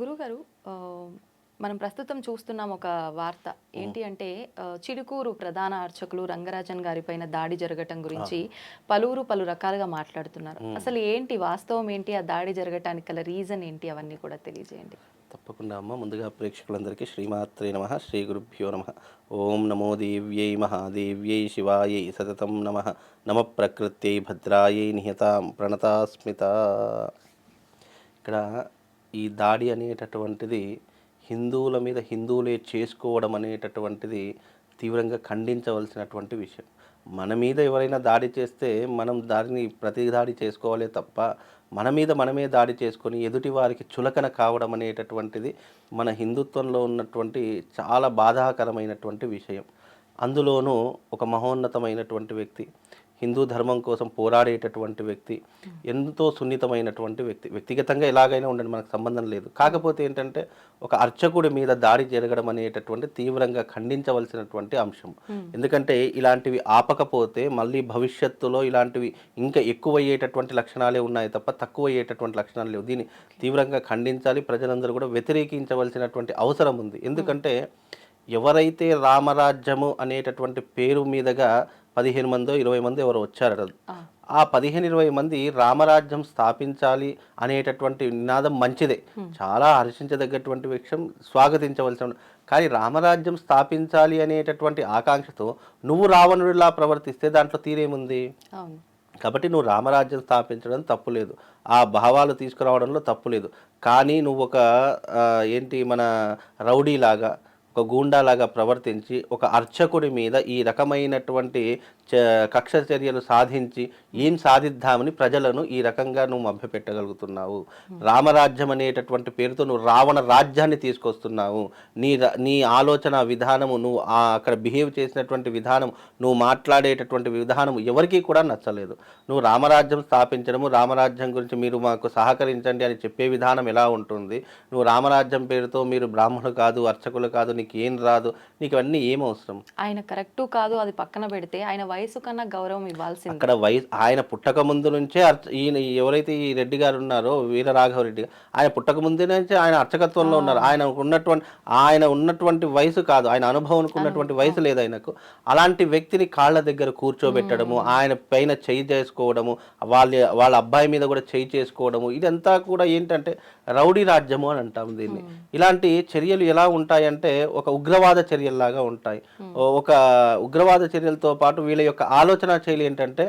గురుగారు మనం ప్రస్తుతం చూస్తున్నాం ఒక వార్త. ఏంటి అంటే చిడుకూరు ప్రధాన అర్చకులు రంగరాజన్ గారి పైన దాడి జరగటం గురించి పలువురు పలు రకాలుగా మాట్లాడుతున్నారు. అసలు ఏంటి వాస్తవం ఏంటి ఆ దాడి జరగటానికి గల రీజన్ ఏంటి అవన్నీ కూడా తెలియజేయండి. తప్పకుండా అమ్మ. ముందుగా ప్రేక్షకులందరికీ శ్రీమాత్రే నమ శ్రీ గురుభ్యో నమ. ఓం నమో దేవ్యై మహాదేవ్యై శివాయై సతతం నమ. నమ ప్రకృత్యై భద్రాయై నిహతాం ప్రణతాస్మిత. ఇక్కడ ఈ దాడి అనేటటువంటిది హిందువుల మీద హిందువులే చేసుకోవడం అనేటటువంటిది తీవ్రంగా ఖండించవలసినటువంటి విషయం. మన మీద ఎవరైనా దాడి చేస్తే మనం దాడిని ప్రతి దాడి చేసుకోవాలే తప్ప మన మీద మనమే దాడి చేసుకొని ఎదుటి వారికి చులకన కావడం అనేటటువంటిది మన హిందుత్వంలో ఉన్నటువంటి చాలా బాధాకరమైనటువంటి విషయం. అందులోనూ ఒక మహోన్నతమైనటువంటి వ్యక్తి హిందూ ధర్మం కోసం పోరాడేటటువంటి వ్యక్తి ఎంతో సున్నితమైనటువంటి వ్యక్తి. వ్యక్తిగతంగా ఎలాగైనా ఉండండి మనకు సంబంధం లేదు. కాకపోతే ఏంటంటే ఒక అర్చకుడి మీద దాడి జరగడం అనేటటువంటి తీవ్రంగా ఖండించవలసినటువంటి అంశం. ఎందుకంటే ఇలాంటివి ఆపకపోతే మళ్ళీ భవిష్యత్తులో ఇలాంటివి ఇంకా ఎక్కువయ్యేటటువంటి లక్షణాలే ఉన్నాయి తప్ప తక్కువ అయ్యేటటువంటి లక్షణాలు లేవు. దీన్ని తీవ్రంగా ఖండించాలి ప్రజలందరూ కూడా వ్యతిరేకించవలసినటువంటి అవసరం ఉంది. ఎందుకంటే ఎవరైతే రామరాజ్యము అనేటటువంటి పేరు మీదుగా పదిహేను మందో ఇరవై మంది ఎవరు వచ్చారట. ఆ. పదిహేను ఇరవై మంది రామరాజ్యం స్థాపించాలి అనేటటువంటి నినాదం మంచిదే. చాలా హర్షించదగ్గటువంటి విషయం స్వాగతించవలసిన కానీ రామరాజ్యం స్థాపించాలి అనేటటువంటి ఆకాంక్షతో నువ్వు రావణుడిలా ప్రవర్తిస్తే దాంట్లో తీరేముంది? కాబట్టి నువ్వు రామరాజ్యం స్థాపించడం తప్పులేదు. ఆ భావాలు తీసుకురావడంలో తప్పులేదు. కానీ నువ్వు ఒక ఏంటి మన రౌడీలాగా ఒక గూండాలాగా ప్రవర్తించి ఒక అర్చకుడి మీద ఈ రకమైనటువంటి కక్ష చర్యలు సాధించి ఏం సాధిద్దామని ప్రజలను ఈ రకంగా నువ్వు మభ్యపెట్టగలుగుతున్నావు. రామరాజ్యం అనేటటువంటి పేరుతో నువ్వు రావణ రాజ్యాన్ని తీసుకొస్తున్నావు. నీ నీ ఆలోచన విధానము నువ్వు అక్కడ బిహేవ్ చేసినటువంటి విధానం నువ్వు మాట్లాడేటటువంటి విధానం ఎవరికీ కూడా నచ్చలేదు. నువ్వు రామరాజ్యం స్థాపించడము రామరాజ్యం గురించి మీరు మాకు సహకరించండి అని చెప్పే విధానం ఎలా ఉంటుంది? నువ్వు రామరాజ్యం పేరుతో మీరు బ్రాహ్మణులు కాదు అర్చకులు కాదు నీకు ఏం రాదు నీకు అవన్నీ ఏం అవసరం? ఆయన కరెక్టు కాదు అది పక్కన పెడితే ఆయన వయసు కన్నా గౌరవం ఇవ్వాల్సింది. అక్కడ వయసు ఆయన పుట్టక ముందు నుంచే అర్చ ఈయన ఎవరైతే ఈ రెడ్డి గారు ఉన్నారో వీర రాఘవ రెడ్డి గారు ఆయన పుట్టక ముందు నుంచే ఆయన అర్చకత్వంలో ఉన్నారు. ఆయన ఉన్నటువంటి ఆయన ఉన్నటువంటి వయసు కాదు. ఆయన అనుభవానికి ఉన్నటువంటి వయసు లేదు ఆయనకు. అలాంటి వ్యక్తిని కాళ్ళ దగ్గర కూర్చోబెట్టడము ఆయన పైన చేయి చేసుకోవడము వాళ్ళ వాళ్ళ అబ్బాయి మీద కూడా చేయి చేసుకోవడము ఇదంతా కూడా ఏంటంటే రౌడీ రాజ్యము అని అంటాం దీన్ని. ఇలాంటి చర్యలు ఎలా ఉంటాయంటే ఒక ఉగ్రవాద చర్యల్లాగా ఉంటాయి. ఒక ఉగ్రవాద చర్యలతో పాటు వీళ్ళ యొక్క ఆలోచన శైలి ఏంటంటే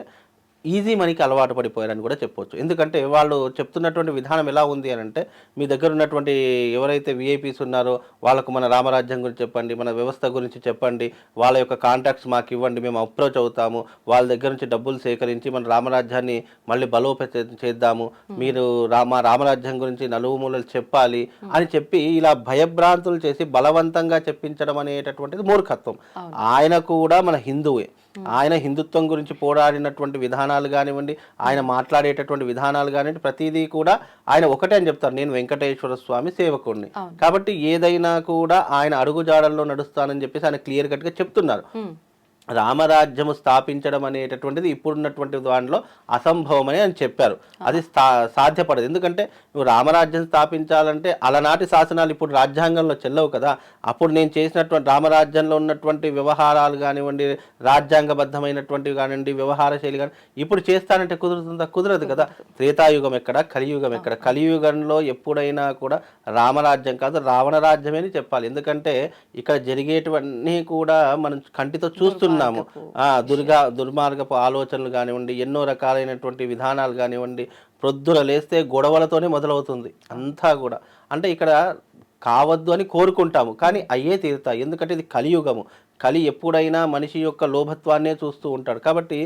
ఈజీ మనీకి అలవాటు పడిపోయారని కూడా చెప్పొచ్చు. ఎందుకంటే వాళ్ళు చెప్తున్నటువంటి విధానం ఎలా ఉంది అని అంటే మీ దగ్గర ఉన్నటువంటి ఎవరైతే విఐపీస్ ఉన్నారో వాళ్ళకు మన రామరాజ్యం గురించి చెప్పండి మన వ్యవస్థ గురించి చెప్పండి వాళ్ళ యొక్క కాంటాక్ట్స్ మాకు ఇవ్వండి మేము అప్రోచ్ అవుతాము వాళ్ళ దగ్గర నుంచి డబ్బులు సేకరించి మన రామరాజ్యాన్ని మళ్ళీ బలోపేతం చేద్దాము మీరు మా రామరాజ్యం గురించి నలుగు మూలలు చెప్పాలి అని చెప్పి ఇలా భయభ్రాంతులు చేసి బలవంతంగా చెప్పించడం అనేటటువంటిది మూర్ఖత్వం. ఆయన కూడా మన హిందువే. ఆయన హిందుత్వం గురించి పోరాడినటువంటి విధానాలు కానివ్వండి ఆయన మాట్లాడేటటువంటి విధానాలు కానివ్వండి ప్రతిదీ కూడా ఆయన ఒకటే అని చెప్తారు. నేను వెంకటేశ్వర స్వామి సేవకుడిని కాబట్టి ఏదైనా కూడా ఆయన అడుగుజాడల్లో నడుస్తానని చెప్పేసి ఆయన క్లియర్ కట్గా చెప్తున్నారు. రామరాజ్యము స్థాపించడం అనేటటువంటిది ఇప్పుడున్నటువంటి దానిలో అసంభవమని అని చెప్పారు. అది స్థా సాధ్యపడదు. ఎందుకంటే నువ్వు రామరాజ్యం స్థాపించాలంటే అలనాటి శాసనాలు ఇప్పుడు రాజ్యాంగంలో చెల్లవు కదా. అప్పుడు నేను చేసినటువంటి రామరాజ్యంలో ఉన్నటువంటి వ్యవహారాలు కానివ్వండి రాజ్యాంగబద్ధమైనటువంటివి కానివ్వండి వ్యవహార శైలి కానీ ఇప్పుడు చేస్తానంటే కుదురుతుందా? కుదరదు కదా. త్రేతాయుగం ఎక్కడ? కలియుగం ఎక్కడ? కలియుగంలో ఎప్పుడైనా కూడా రామరాజ్యం కాదు రావణ రాజ్యమే అని చెప్పాలి. ఎందుకంటే ఇక్కడ జరిగేటివన్నీ కూడా మనం కంటితో చూస్తున్నాం. ఆ దుర్గా దుర్మార్గపు ఆలోచనలు కానివ్వండి ఎన్నో రకాలైనటువంటి విధానాలు కానివ్వండి ప్రొద్దున లేస్తే గొడవలతోనే మొదలవుతుంది అంతా కూడా. అంటే ఇక్కడ కావద్దు అని కోరుకుంటాము కానీ అయ్యే తీరుతాయి. ఎందుకంటే ఇది కలియుగము. కలి ఎప్పుడైనా మనిషి యొక్క లోభత్వాన్నే చూస్తూ ఉంటాడు. కాబట్టి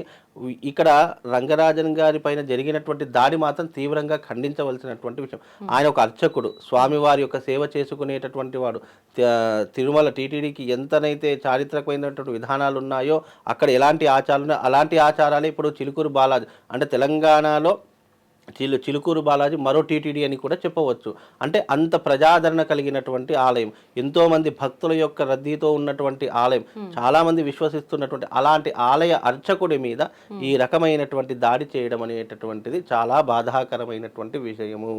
ఇక్కడ రంగరాజన్ గారి పైన జరిగినటువంటి దాడి మాత్రం తీవ్రంగా ఖండించవలసినటువంటి విషయం. ఆయన ఒక అర్చకుడు స్వామివారి యొక్క సేవ చేసుకునేటటువంటి వాడు. తిరుమల టీటీడీకి ఎంతనైతే చారిత్రకమైనటువంటి విధానాలు ఉన్నాయో అక్కడ ఎలాంటి ఆచారాలు అలాంటి ఆచారాలే ఇప్పుడు చిలుకూరు బాలాజీ. అంటే తెలంగాణలో చిలు చిలుకూరు బాలాజీ మరో టీటీడీ అని కూడా చెప్పవచ్చు. అంటే అంత ప్రజాదరణ కలిగినటువంటి ఆలయం ఎంతో మంది భక్తుల యొక్క రద్దీతో ఉన్నటువంటి ఆలయం చాలా మంది విశ్వసిస్తున్నటువంటి అలాంటి ఆలయ అర్చకుడి మీద ఈ రకమైనటువంటి దాడి చేయడం అనేటటువంటిది చాలా బాధాకరమైనటువంటి విషయము.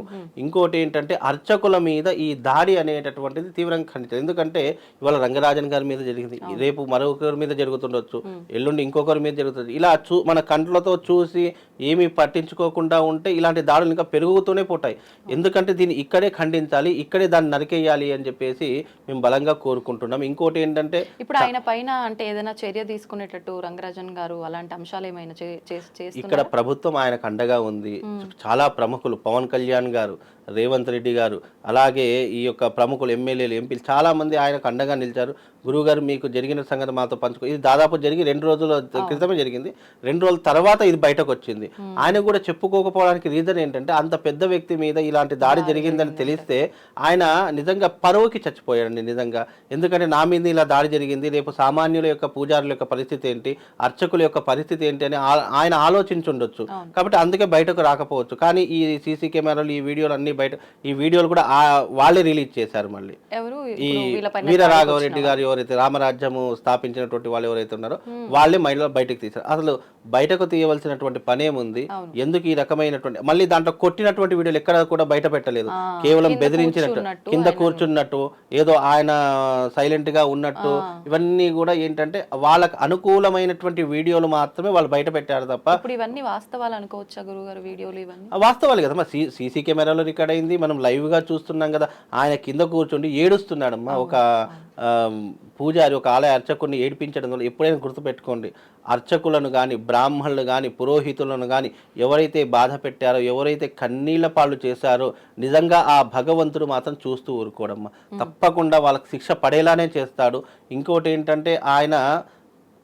ఇంకోటి ఏంటంటే అర్చకుల మీద ఈ దాడి అనేటటువంటిది తీవ్రంగా ఖండించారు ఎందుకంటే ఇవాళ రంగరాజన్ గారి మీద జరిగింది. రేపు మరొకరి మీద జరుగుతుండొచ్చు. ఎల్లుండి ఇంకొకరి మీద జరుగుతుంది ఇలా చూ మన కంట్లతో చూసి ఏమీ పట్టించుకోకుండా ఉంటే ఇలాంటి దాడులు ఇంకా పెరుగుతూనే పోతాయి. ఎందుకంటే దీన్ని ఇక్కడే ఖండించాలి ఇక్కడే దాన్ని నరికేయాలి అని చెప్పేసి మేము బలంగా కోరుకుంటున్నాం. ఇంకోటి ఏంటంటే ఇప్పుడు ఆయన పైన అంటే ఏదైనా చర్య తీసుకునేటట్టు రంగరాజన్ గారు అలాంటి అంశాలు ఏమైనా? ఇక్కడ ప్రభుత్వం ఆయనకు అండగా ఉంది. చాలా ప్రముఖులు పవన్ కళ్యాణ్ గారు రేవంత్ రెడ్డి గారు. అలాగే ఈ యొక్క ప్రముఖులు ఎమ్మెల్యేలు ఎంపీలు చాలా మంది ఆయనకు అండగా నిలిచారు. గురువుగారు మీకు జరిగిన సంగతి మాతో పంచుకో ఇది దాదాపు జరిగి రెండు రోజుల క్రితమే జరిగింది. రెండు రోజుల తర్వాత ఇది బయటకు వచ్చింది ఆయన కూడా చెప్పుకోకపోవడానికి రీజన్ ఏంటంటే అంత పెద్ద వ్యక్తి మీద ఇలాంటి దాడి జరిగిందని తెలిస్తే ఆయన నిజంగా పరువుకి చచ్చిపోయాడండి నిజంగా. ఎందుకంటే నా మీద ఇలా దాడి జరిగింది రేపు సామాన్యుల యొక్క పూజారుల యొక్క పరిస్థితి ఏంటి అర్చకుల యొక్క పరిస్థితి ఏంటి అని ఆయన ఆలోచించుండొచ్చు. కాబట్టి అందుకే బయటకు రాకపోవచ్చు. కానీ ఈ సీసీ కెమెరాలు ఈ వీడియోలు అన్ని బయట ఈ వీడియోలు కూడా ఆ- వాళ్ళే రిలీజ్ చేశారు మళ్ళీ. ఎవరు? ఈ వీర రాఘవరెడ్డి గారు ఎవరైతే రామరాజ్యము స్థాపించినటువంటి వాళ్ళు ఎవరైతే ఉన్నారో వాళ్ళే మహిళలు బయటకు తీశారు. అసలు బయటకు తీయవలసినటువంటి పనేముంది ఎందుకు ఈ రకమైనటువంటి మళ్ళీ దాంట్లో కొట్టినటువంటి వీడియోలు ఎక్కడ కూడా బయట పెట్టలేదు. కేవలం బెదిరించినట్టు కింద కూర్చున్నట్టు ఏదో ఆయన సైలెంట్గా ఉన్నట్టు ఇవన్నీ కూడా ఏంటంటే వాళ్ళకు అనుకూలమైనటువంటి వీడియోలు మాత్రమే వాళ్ళు బయట పెట్టారు తప్ప ఇప్పుడు ఇవన్నీ వాస్తవాలు అనుకోవచ్చా గురుగారు వీడియోలు ఇవన్నీ? వాస్తవాలు కదా. సీసీ కెమెరాలో రికార్డ్ అయింది మనం లైవ్గా చూస్తున్నాం కదా ఆయన కింద కూర్చుండి ఏడుస్తున్నాడమ్మా. ఒక పూజారి ఒక ఆలయ అర్చకుడిని ఏడిపించడం వల్ల ఎప్పుడైనా గుర్తుపెట్టుకోండి. అర్చకులను కానీ బ్రాహ్మణులు కానీ పురోహితులను కానీ ఎవరైతే బాధ పెట్టారో ఎవరైతే కన్నీళ్ళ పాలు చేశారో నిజంగా ఆ భగవంతుడు మాత్రం చూస్తూ ఊరుకోడమ్మా. తప్పకుండా వాళ్ళకి శిక్ష పడేలానే చేస్తాడు. ఇంకోటి ఏంటంటే ఆయన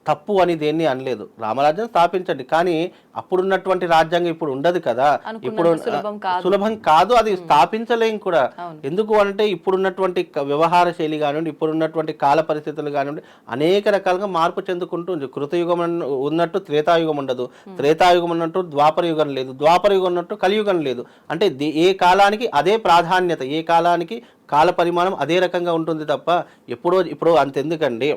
తప్పు అని దేన్ని అనలేదు. రామరాజ్యం స్థాపించండి. కానీ అప్పుడున్నటువంటి రాజ్యాంగం ఇప్పుడు ఉండదు కదా. ఇప్పుడు సులభం కాదు. అది స్థాపించలేం కూడా. ఎందుకు అంటే ఇప్పుడున్నటువంటి వ్యవహార శైలి కానివ్వండి ఇప్పుడున్నటువంటి కాల పరిస్థితులు కానివ్వండి అనేక రకాలుగా మార్పు చెందుకుంటుంది కృతయుగం ఉన్నట్టు త్రేతాయుగం ఉండదు. త్రేతాయుగం ఉన్నట్టు ద్వాపర యుగం లేదు. ద్వాపర యుగం ఉన్నట్టు కలియుగం లేదు. అంటే ఏ కాలానికి అదే ప్రాధాన్యత ఏ కాలానికి కాల పరిమాణం అదే రకంగా ఉంటుంది తప్ప ఎప్పుడో ఇప్పుడు అంతెందుకండి.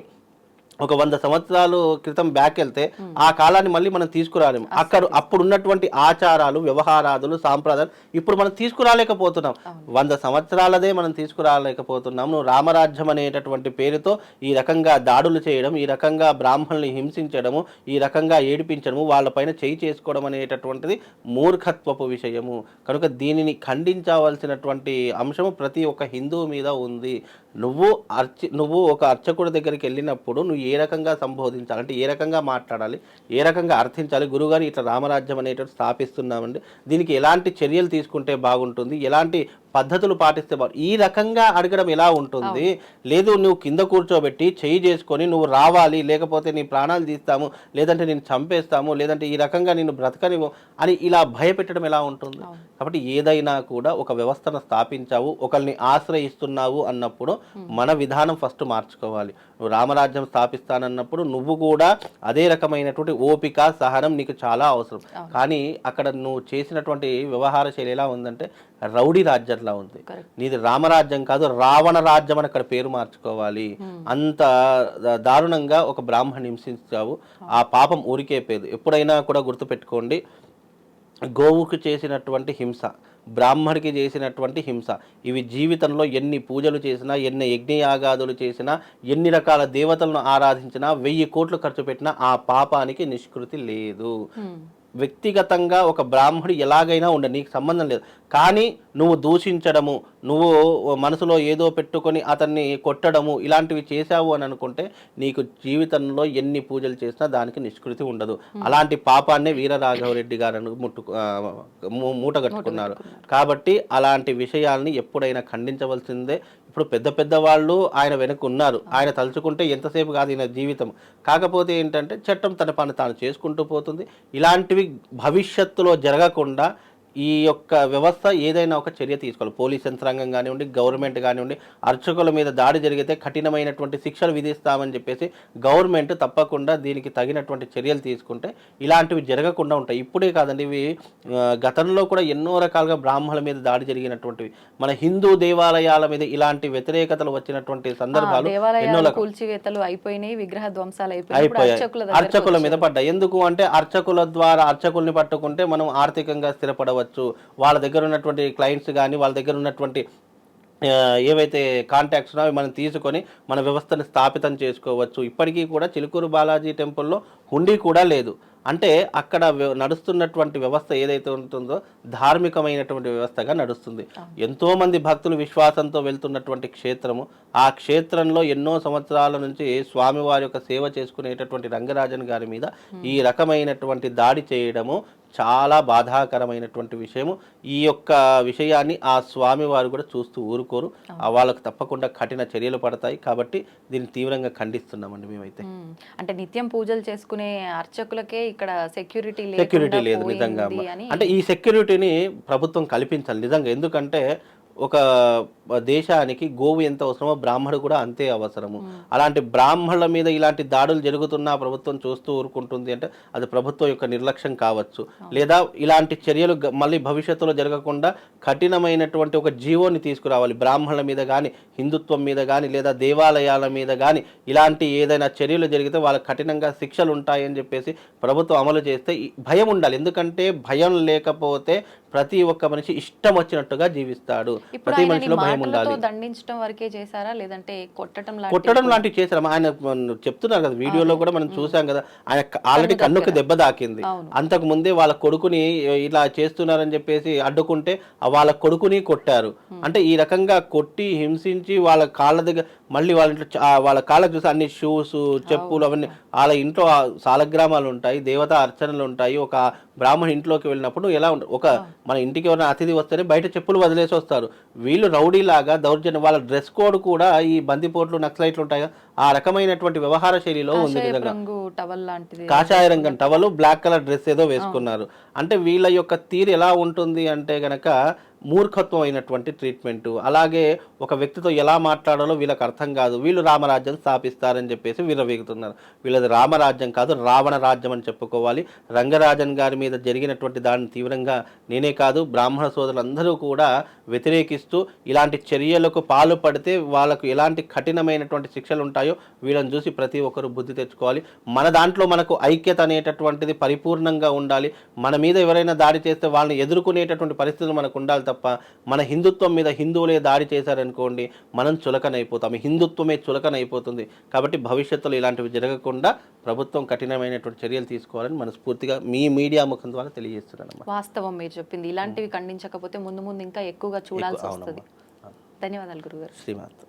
ఒక వంద సంవత్సరాలు క్రితం బ్యాక్ వెళ్తే ఆ కాలాన్ని మళ్ళీ మనం తీసుకురాలేము. అక్కడ అప్పుడు ఉన్నటువంటి ఆచారాలు వ్యవహారాదులు సాంప్రదాయాలు ఇప్పుడు మనం తీసుకురాలేకపోతున్నాం. వంద సంవత్సరాలదే మనం తీసుకురాలేకపోతున్నాం. నువ్వు రామరాజ్యం అనేటటువంటి పేరుతో ఈ రకంగా దాడులు చేయడం ఈ రకంగా బ్రాహ్మణుల్ని హింసించడము ఈ రకంగా ఏడిపించడము వాళ్ళపైన చేయి చేసుకోవడం అనేటటువంటిది మూర్ఖత్వపు విషయము. కనుక దీనిని ఖండించవలసినటువంటి అంశము ప్రతి ఒక్క హిందువు మీద ఉంది. నువ్వు అర్చ నువ్వు ఒక అర్చకుడి దగ్గరికి వెళ్ళినప్పుడు నువ్వు ఏ రకంగా సంబోధించాలి? అంటే ఏ రకంగా మాట్లాడాలి? ఏ రకంగా అర్థించాలి? గురుగారు ఇట్లా రామరాజ్యం అనేటువంటి స్థాపిస్తున్నామండి. దీనికి ఎలాంటి చర్యలు తీసుకుంటే బాగుంటుంది? ఎలాంటి పద్ధతులు పాటిస్తే ఈ రకంగా అడగడం ఎలా ఉంటుంది? లేదు నువ్వు కింద కూర్చోబెట్టి చెయ్యి చేసుకొని నువ్వు రావాలి లేకపోతే నీ ప్రాణాలు తీస్తాము లేదంటే నేను చంపేస్తాము లేదంటే ఈ రకంగా నేను బ్రతకనివ్వు అని ఇలా భయపెట్టడం ఎలా ఉంటుంది? కాబట్టి ఏదైనా కూడా ఒక వ్యవస్థను స్థాపించావు ఒకరిని ఆశ్రయిస్తున్నావు అన్నప్పుడు మన విధానం ఫస్ట్ మార్చుకోవాలి. నువ్వు రామరాజ్యం స్థాపిస్తానన్నప్పుడు నువ్వు కూడా అదే రకమైనటువంటి ఓపిక సహనం నీకు చాలా అవసరం. కానీ అక్కడ నువ్వు చేసినటువంటి వ్యవహార శైలి ఎలా ఉందంటే రౌడీ రాజ్యంలా ఉంది. నీది రామరాజ్యం కాదు రావణ రాజ్యం అని అక్కడ పేరు మార్చుకోవాలి. అంత దారుణంగా ఒక బ్రాహ్మణ్ హింసించావు. ఆ పాపం ఊరికే పేరు ఎప్పుడైనా కూడా గుర్తుపెట్టుకోండి గోవుకు చేసినటువంటి హింస. బ్రాహ్మడికి చేసినటువంటి హింస. ఇవి జీవితంలో ఎన్ని పూజలు చేసినా ఎన్ని యజ్ఞయాగాదులు చేసినా ఎన్ని రకాల దేవతలను ఆరాధించినా వెయ్యి కోట్లు ఖర్చు పెట్టినా ఆ పాపానికి నిష్కృతి లేదు. వ్యక్తిగతంగా ఒక బ్రాహ్మడు ఎలాగైనా ఉండ నీకు సంబంధం లేదు. కానీ నువ్వు దూషించడము నువ్వు మనసులో ఏదో పెట్టుకొని అతన్ని కొట్టడము ఇలాంటివి చేశావు అని అనుకుంటే నీకు జీవితంలో ఎన్ని పూజలు చేసినా దానికి నిష్కృతి ఉండదు. అలాంటి పాపాన్నే వీరరాఘవరెడ్డి గారు ముట్టు ఆ, మూ- మూట కట్టుకున్నారు. కాబట్టి అలాంటి విషయాల్ని ఎప్పుడైనా ఖండించవలసిందే. ఇప్పుడు పెద్ద పెద్ద వాళ్ళు ఆయన వెనక ఉన్నారు. ఆయన తలుచుకుంటే ఎంతసేపు కాదు ఈయన జీవితం. కాకపోతే ఏంటంటే చట్టం తన పని తాను చేసుకుంటూ పోతుంది. ఇలాంటివి భవిష్యత్తులో జరగకుండా ఈ యొక్క వ్యవస్థ ఏదైనా ఒక చర్య తీసుకోవాలి. పోలీస్ యంత్రాంగం కానివ్వండి గవర్నమెంట్ కానివ్వండి అర్చకుల మీద దాడి జరిగితే కఠినమైనటువంటి శిక్షలు విధిస్తామని చెప్పేసి గవర్నమెంట్ తప్పకుండా దీనికి తగినటువంటి చర్యలు తీసుకుంటే ఇలాంటివి జరగకుండా ఉంటాయి. ఇప్పుడే కాదండి ఇవి గతంలో కూడా ఎన్నో రకాలుగా బ్రాహ్మణుల మీద దాడి జరిగినటువంటివి. మన హిందూ దేవాలయాల మీద ఇలాంటి వ్యతిరేకతలు వచ్చినటువంటి సందర్భాలు ఎన్నో కూల్చివేతలు అయిపోయినాయి విగ్రహ ధ్వంసాలు అయిపోయాయి. అర్చకుల మీద పడ్డాయి. ఎందుకు అంటే అర్చకుల ద్వారా అర్చకుల్ని పట్టుకుంటే మనం ఆర్థికంగా స్థిరపడవచ్చు. వాళ్ళ దగ్గర ఉన్నటువంటి క్లయింట్స్ కానీ వాళ్ళ దగ్గర ఉన్నటువంటి ఏవైతే కాంటాక్ట్స్ ఉన్నాయో అవి మనం తీసుకొని మన వ్యవస్థను స్థాపితం చేసుకోవచ్చు. ఇప్పటికీ కూడా చిలుకూరు బాలాజీ టెంపుల్లో హుండీ కూడా లేదు. అంటే అక్కడ నడుస్తున్నటువంటి వ్యవస్థ ఏదైతే ఉంటుందో ధార్మికమైనటువంటి వ్యవస్థగా నడుస్తుంది. ఎంతో మంది భక్తులు విశ్వాసంతో వెళ్తున్నటువంటి క్షేత్రము. ఆ క్షేత్రంలో ఎన్నో సంవత్సరాల నుంచి స్వామివారి యొక్క సేవ చేసుకునేటటువంటి రంగరాజన్ గారి మీద ఈ రకమైనటువంటి దాడి చేయడము చాలా బాధాకరమైనటువంటి విషయము. ఈ యొక్క విషయాన్ని ఆ స్వామివారు కూడా చూస్తూ ఊరుకోరు. ఆ వాళ్ళకు తప్పకుండా కఠిన చర్యలు పడతాయి. కాబట్టి దీన్ని తీవ్రంగా ఖండిస్తున్నామండి మేమైతే. అంటే నిత్యం పూజలు చేసుకునే అర్చకులకే ఇక్కడ సెక్యూరిటీ సెక్యూరిటీ లేదు నిజంగా అంటే ఈ సెక్యూరిటీని ప్రభుత్వం కల్పించాలి నిజంగా. ఎందుకంటే ఒక దేశానికి గోవు ఎంత అవసరమో బ్రాహ్మడు కూడా అంతే అవసరము. అలాంటి బ్రాహ్మణుల మీద ఇలాంటి దాడులు జరుగుతున్నా ప్రభుత్వం చూస్తూ ఊరుకుంటుంది అంటే అది ప్రభుత్వం యొక్క నిర్లక్ష్యం కావచ్చు. లేదా ఇలాంటి చర్యలు మళ్ళీ భవిష్యత్తులో జరగకుండా కఠినమైనటువంటి ఒక జీవోని తీసుకురావాలి. బ్రాహ్మణుల మీద కానీ హిందుత్వం మీద కానీ లేదా దేవాలయాల మీద కానీ ఇలాంటి ఏదైనా చర్యలు జరిగితే వాళ్ళకి కఠినంగా శిక్షలు ఉంటాయని చెప్పేసి ప్రభుత్వం అమలు చేస్తే భయం ఉండాలి. ఎందుకంటే భయం లేకపోతే ప్రతి ఒక్క మనిషి ఇష్టం వచ్చినట్టుగా జీవిస్తాడు. ప్రతి మనిషిలో భయం ఉండాలి. దండించడం వరకే చేశారా? లేదంటే కొట్టడం కొట్టడం లాంటివి చేశారు. ఆయన చెప్తున్నారు కదా వీడియోలో కూడా మనం చూసాం కదా ఆయన ఆల్రెడీ కన్నుకు దెబ్బ తాకింది. అవును. అంతకు ముందే వాళ్ళ కొడుకుని ఇలా చేస్తున్నారని చెప్పేసి అడ్డుకుంటే వాళ్ళ కొడుకుని కొట్టారు. అంటే ఈ రకంగా కొట్టి హింసించి వాళ్ళ కాళ్ళ దగ్గర మళ్ళీ వాళ్ళ ఇంట్లో వాళ్ళ కాళ్ళకు చూసి అన్ని షూస్ చెప్పులు అవన్నీ వాళ్ళ ఇంట్లో సాలగ్రామాలు ఉంటాయి దేవతా అర్చనలు ఉంటాయి. ఒక బ్రాహ్మణ ఇంట్లోకి వెళ్ళినప్పుడు ఎలా ఉంటుంది ఒక మన ఇంటికి ఎవరైనా అతిథి వస్తేనే బయట చెప్పులు వదిలేసి వస్తారు. వీళ్ళు రౌడీలాగా దౌర్జన్యం వాళ్ళ డ్రెస్ కోడ్ కూడా ఈ బందిపోట్లు నక్సలైట్లు ఉంటాయి ఆ రకమైనటువంటి వ్యవహార శైలిలో ఉంది నిజంగా. కాషాయ రంగం టవలు బ్లాక్ కలర్ డ్రెస్ ఏదో వేసుకున్నారు. అంటే వీళ్ళ యొక్క తీరు ఎలా ఉంటుంది అంటే గనక మూర్ఖత్వం అయినటువంటి ట్రీట్మెంటు అలాగే ఒక వ్యక్తితో ఎలా మాట్లాడాలో వీళ్ళకి అర్థం కాదు. వీళ్ళు రామరాజ్యం స్థాపిస్తారని చెప్పేసి వీరవేగుతున్నారు వీళ్ళది రామరాజ్యం కాదు రావణ రాజ్యం అని చెప్పుకోవాలి. రంగరాజన్ గారి మీద జరిగినటువంటి దాన్ని తీవ్రంగా నేనే కాదు బ్రాహ్మణ సోదరులందరూ కూడా వ్యతిరేకిస్తూ ఇలాంటి చర్యలకు పాల్పడితే వాళ్ళకు ఎలాంటి కఠినమైనటువంటి శిక్షలు ఉంటాయో వీళ్ళని చూసి ప్రతి ఒక్కరు బుద్ధి తెచ్చుకోవాలి. మన దాంట్లో మనకు ఐక్యత అనేటటువంటిది పరిపూర్ణంగా ఉండాలి. మన మీద ఎవరైనా దాడి చేస్తే వాళ్ళని ఎదుర్కొనేటటువంటి పరిస్థితులు మనకు ఉండాలి తప్ప మన హిందుత్వం మీద హిందువులే దాడి చేశారనుకోండి మనం చులకనైపోతాం. హిందుత్వమే చులకనైపోతుంది. కాబట్టి భవిష్యత్తులో ఇలాంటివి జరగకుండా ప్రభుత్వం కఠినమైనటువంటి చర్యలు తీసుకోవాలని మనస్ఫూర్తిగా మీ మీడియా ముఖం ద్వారా తెలియజేస్తున్నాను వాస్తవం మీరు చెప్పింది. ఇలాంటివి ఖండించకపోతే ముందు ముందు ఇంకా ఎక్కువగా చూడాల్సి. వస్తుంది. ధన్యవాదాలు గురుగారు. శ్రీమాత్.